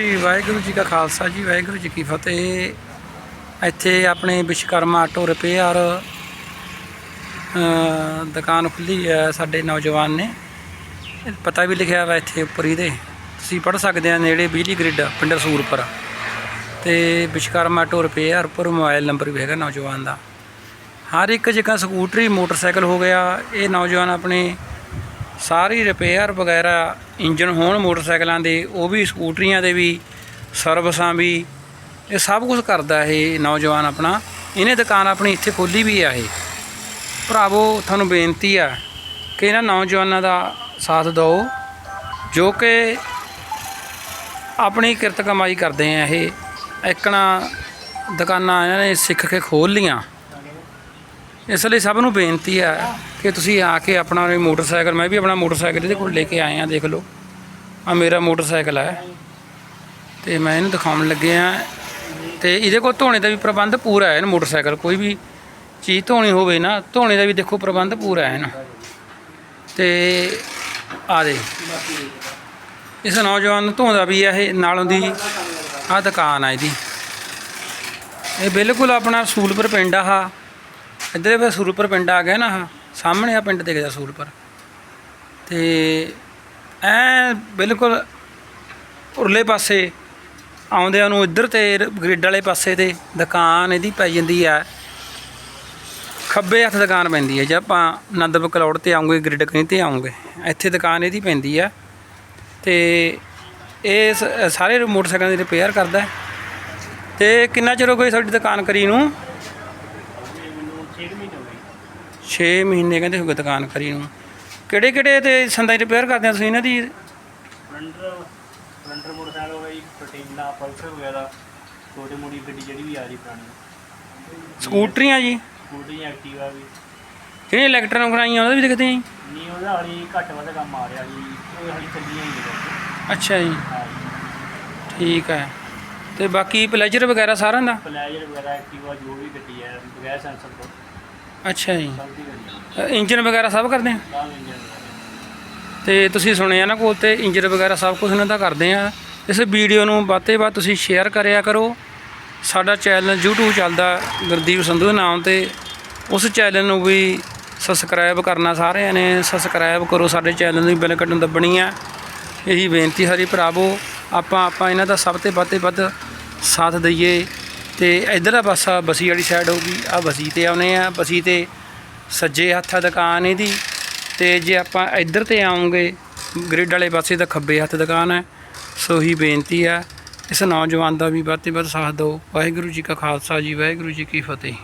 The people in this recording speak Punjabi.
ਜੀ, ਵਾਹਿਗੁਰੂ ਜੀ ਕਾ ਖਾਲਸਾ ਜੀ, ਵਾਹਿਗੁਰੂ ਜੀ ਕੀ ਫਤਿਹ। ਇੱਥੇ ਆਪਣੇ ਵਿਸ਼ਵਕਰਮਾ ਆਟੋ ਰਿਪੇਅਰ ਦੁਕਾਨ ਖੁੱਲੀ ਹੈ ਸਾਡੇ ਨੌਜਵਾਨ ਨੇ। ਪਤਾ ਵੀ ਲਿਖਿਆ ਵਾ ਇੱਥੇ ਉੱਪਰ ਇਹਦੇ ਤੁਸੀਂ ਪੜ੍ਹ ਸਕਦੇ ਆ ਨੇੜੇ ਬਿਜਲੀ ਗ੍ਰਿਡ ਪਿੰਡ ਸੂਰਪੁਰ ਤੇ ਵਿਸ਼ਵਕਰਮਾ ਆਟੋ ਰਿਪੇਅਰ ਉੱਪਰ ਮੋਬਾਈਲ ਨੰਬਰ ਵੀ ਹੈਗਾ ਨੌਜਵਾਨ ਦਾ। ਹਰ ਇੱਕ ਜਗ੍ਹਾ ਸਕੂਟਰੀ, ਮੋਟਰਸਾਈਕਲ ਹੋ ਗਿਆ। ਇਹ ਨੌਜਵਾਨ ਆਪਣੇ ਸਾਰੀ ਰਿਪੇਅਰ ਵਗੈਰਾ ਇੰਜਨ ਹੋਣ ਮੋਟਰਸਾਈਕਲਾਂ ਦੇ, ਉਹ ਵੀ ਸਕੂਟਰੀਆਂ ਦੇ ਵੀ, ਸਰਵਿਸਾਂ ਵੀ, ਇਹ ਸਭ ਕੁਝ ਕਰਦਾ ਇਹ ਨੌਜਵਾਨ ਆਪਣਾ। ਇਹਨੇ ਦੁਕਾਨ ਆਪਣੀ ਇੱਥੇ ਖੋਲੀ ਵੀ ਆ ਇਹ। ਭਰਾਵੋ, ਤੁਹਾਨੂੰ ਬੇਨਤੀ ਆ ਕਿ ਇਹਨਾਂ ਨੌਜਵਾਨਾਂ ਦਾ ਸਾਥ ਦਿਓ, ਜੋ ਕਿ ਆਪਣੀ ਕਿਰਤ ਕਮਾਈ ਕਰਦੇ ਆ ਇਹ। ਇੱਕਣਾ ਦੁਕਾਨਾਂ ਇਹਨਾਂ ਨੇ ਸਿੱਖ ਕੇ ਖੋਲ ਲੀਆਂ ਇਸ ਲਈ ਸਭ ਨੂੰ ਬੇਨਤੀ ਆ ਕਿ ਤੁਸੀਂ ਆ ਕੇ ਆਪਣਾ ਇਹ ਮੋਟਰਸਾਈਕਲ, ਮੈਂ ਵੀ ਆਪਣਾ ਮੋਟਰਸਾਈਕਲ ਇਹਦੇ ਕੋਲ ਲੈ ਕੇ ਆਏ ਆ ਦੇਖ ਲਓ। ਆ ਮੇਰਾ ਮੋਟਰਸਾਈਕਲ ਹੈ ਤੇ ਮੈਂ ਇਹਨੂੰ ਦਿਖਾਉਣ ਲੱਗੇ ਆ। ਤੇ ਇਹਦੇ ਕੋਲ ਧੋਣੇ ਦਾ ਵੀ ਪ੍ਰਬੰਧ ਪੂਰਾ ਹੈ ਇਹਨੂੰ ਮੋਟਰਸਾਈਕਲ, ਕੋਈ ਵੀ ਚੀਜ਼ ਧੋਣੀ ਹੋਵੇ ਨਾ, ਧੋਣੇ ਦਾ ਵੀ ਦੇਖੋ ਪ੍ਰਬੰਧ ਪੂਰਾ ਹੈ ਨਾ। ਤੇ ਆ ਦੇ। ਇਸ ਨੌਜਵਾਨ ਨੂੰ ਧੋਂਦਾ ਵੀ ਆ ਇਹ ਨਾਲੋਂ ਦੀ ਆ ਦੁਕਾਨ ਆ ਇਹਦੀ। ਇਹ ਬਿਲਕੁਲ ਆਪਣਾ ਸੂਲਪੁਰ ਪਿੰਡ ਆ ਇੱਧਰ ਫਿਰ ਸੂਰਪੁਰ ਪਿੰਡ ਆ ਗਿਆ ਨਾ ਆਹ, ਸਾਹਮਣੇ ਆ ਪਿੰਡ ਦਿਖਦਾ ਸੂਰਪੁਰ। ਤੇ ਐ ਬਿਲਕੁਲ ਉਰਲੇ ਪਾਸੇ ਆਉਂਦਿਆਂ ਨੂੰ ਇੱਧਰ ਤੇ ਗ੍ਰਿਡ ਵਾਲੇ ਪਾਸੇ ਤੇ ਦੁਕਾਨ ਇਹਦੀ ਪੈ ਜਾਂਦੀ ਆ। ਖੱਬੇ ਹੱਥ ਦੁਕਾਨ ਪੈਂਦੀ ਹੈ ਜੇ ਆਪਾਂ ਆਨੰਦਪੁਰ ਕਲੌੜ ਤੇ ਆਉਂਗੇ ਗ੍ਰਿਡ ਕਹੀਂ ਤੇ ਆਉਂਗੇ, ਇੱਥੇ ਦੁਕਾਨ ਇਹਦੀ ਪੈਂਦੀ ਆ। ਤੇ ਇਹ ਸ- ਸਾਰੇ ਮੋਟਰਸਾਈਕਲਾਂ ਦੀ ਰਿਪੇਅਰ ਕਰਦਾ। ਹੈ। ਤੇ ਕਿੰਨਾ ਚਿਰ ਹੋ ਗਿਆ ਸਾਡੀ ਦੁਕਾਨ ਕਰੀ ਨੂੰ? 6 ਮਹੀਨੇ ਕਹਿੰਦੇ ਹੋ ਗਏ। ਦੁਕਾਨ ਕਰੀ ਨੂੰ। ਕਿਹੜੇ ਕਿਹੜੇ ਤੇ ਸੰਦਾਂ ਦੀ ਰਿਪੇਅਰ ਕਰਦੇ ਆ ਤੁਸੀਂ ਇਹਨਾਂ ਦੀ? ਸਪਲੈਂਡਰ ਸਪਲੈਂਡਰ ਮੋਟਰਸਾਈਕਲ ਹੋ ਗਿਆ ਜੀ ਪਟੀਨਾ ਪਲਸਰ ਵਗੈਰਾ ਛੋਟੀ ਮੋਟੀ ਗੱਡੀ ਜਿਹੜੀ ਵੀ ਆ ਰਹੀ ਪੁਰਾਣੀ। ਸਕੂਟਰੀਆਂ ਜੀ? ਸਕੂਟਰੀ ਐਕਟਿਵਾ ਵੀ। ਜਿਹੜੀਆਂ ਇਲੈਕਟ੍ਰੋਨਿਕ ਕਰਾਈਆਂ ਉਹਦਾ ਵੀ ਦੇਖਦੇ ਆਂ ਜੀ? ਨਹੀਂ ਉਹਦਾ ਹਾਲੀ ਘੱਟ ਵੱਧ ਕੰਮ ਆ ਰਿਹਾ ਜੀ ਉਹ ਹਾਲੀ ਚੱਲੀਆਂ ਹੀ ਨੇ ਅੱਛਾ ਜੀ। ਹਾਂ ਜੀ ਠੀਕ ਹੈ। ਤੇ ਬਾਕੀ ਪਲੇਜਰ ਵਗੈਰਾ ਸਾਰਿਆਂ ਦਾ? ਪਲੈਜਰ ਵਗੈਰਾ ਐਕਟਿਵਾ ਜੋ ਵੀ ਗੱਡੀ ਹੈ ਬਗੈਰ ਸੈਂਸਰ ਤੋਂ। ਅੱਛਾ ਜੀ। ਸਭ ਦੀ ਗੱਡੀ ਹੈ ਇੰਜਨ ਵਗੈਰਾ ਸਭ ਕਰਦੇ ਆ? ਤਾਂ ਇੰਜਨ ਵਗੈਰਾ ਤੇ ਤੁਸੀਂ ਸੁਣਿਆ ਨਾ ਕੋਲ ਤੇ ਇੰਜਨ ਵਗੈਰਾ ਸਭ ਕੁਝ ਇਹਨਾਂ ਦਾ ਕਰਦੇ ਆ। ਇਸ ਵੀਡੀਓ ਨੂੰ ਬਾਤੇ ਬਾਤ ਤੁਸੀਂ ਸ਼ੇਅਰ ਕਰਿਆ ਕਰੋ। ਸਾਡਾ ਚੈਨਲ YouTube ਚੱਲਦਾ ਗੁਰਦੀਪ ਸੰਧੂ ਦੇ ਨਾਮ ਤੇ। ਉਸ ਚੈਨਲ ਨੂੰ ਵੀ ਸਬਸਕ੍ਰਾਈਬ ਕਰਨਾ ਸਾਰਿਆਂ ਨੇ। ਸਬਸਕ੍ਰਾਈਬ ਕਰੋ ਸਾਡੇ ਚੈਨਲ ਨੂੰ ਬੈਲ ਬਟਨ ਦੱਬਣੀ ਆ। ਇਹੀ ਬੇਨਤੀ ਸਾਰੀ ਭਰਾਵੋ ਆਪਾਂ ਆਪਾਂ ਇਹਨਾਂ ਦਾ ਸਭ ਤੇ ਵੱਧ ਤੇ ਵੱਧ ਸਾਥ ਦਈਏ ਤੇ ਇਧਰਲਾ ਪਾਸਾ ਬਸੀ ਵਾਲੀ ਸਾਈਡ ਹੋਊਗੀ ਆ ਬਸੀ ਤੇ ਆਉਨੇ ਆ। ਬਸੀ ਤੇ ਸੱਜੇ ਹੱਥ ਆ ਦੁਕਾਨ ਇਹਦੀ। ਤੇ ਜੇ ਆਪਾਂ ਇੱਧਰ ਤੇ ਆਉਂਗੇ ਗ੍ਰਿਡ ਵਾਲੇ ਪਾਸੇ ਤਾਂ ਖੱਬੇ ਹੱਥ ਦੁਕਾਨ ਹੈ ਸੋ ਹੀ ਬੇਨਤੀ ਆ, ਇਸ ਨੌਜਵਾਨ ਦਾ ਵੀ ਵੱਧ ਤੋਂ ਵੱਧ ਸਾਥ ਦਿਓ। ਵਾਹਿਗੁਰੂ ਜੀ ਕਾ ਖਾਲਸਾ ਜੀ, ਵਾਹਿਗੁਰੂ ਜੀ ਕੀ ਫਤਿਹ।